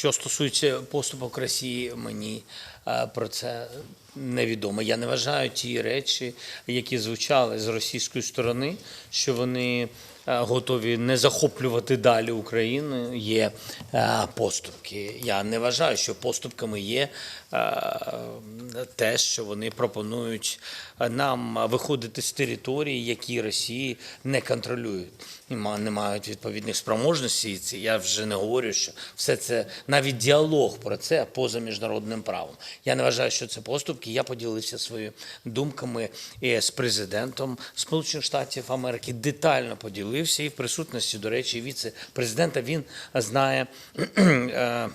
Що стосується поступок Росії, мені е, про це невідомо. Я не вважаю ті речі, які звучали з російської сторони, що вони готові не захоплювати далі Україну. Є е, поступки. Я не вважаю, що поступками є е, те, що вони пропонують нам виходити з території, які Росії не контролюють і не мають відповідних спроможностей. Це я вже не говорю, що все це навіть діалог про це поза міжнародним правом. Я не вважаю, що це поступки. Я поділився своїми думками і з президентом Сполучених Штатів Америки. Детально поділився і в присутності, до речі, віце-президента він знає.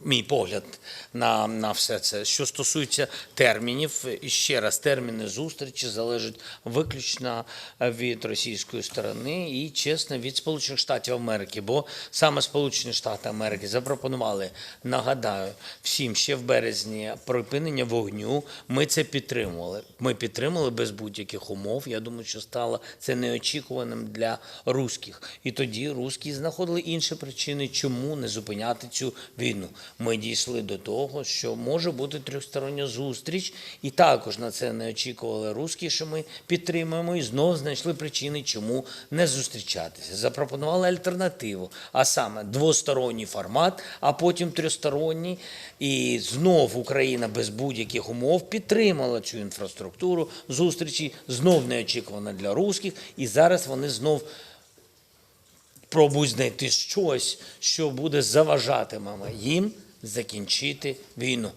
е, мій погляд на, на все це. Що стосується термінів, і ще раз, терміни зустрічі залежать виключно від російської сторони і, чесно, від Сполучених Штатів Америки. Бо саме Сполучені Штати Америки запропонували, нагадаю, всім ще в березні припинення вогню. Ми це підтримували. Ми підтримали без будь-яких умов. Я думаю, що стало це неочікуваним для русських. І тоді русські знаходили інші причини, чому не зупиняти цю війну. Ми дійшли до того, що може бути трьохстороння зустріч, і також на це не очікували русські, що ми підтримуємо, і знову знайшли причини, чому не зустрічатися. Запропонували альтернативу, а саме двосторонній формат, а потім трьохсторонній. І знов Україна без будь-яких умов підтримала цю інфраструктуру зустрічі, знов неочікувано для русських, і зараз вони знов пробують знайти щось, що буде заважатиме їм закінчити війну.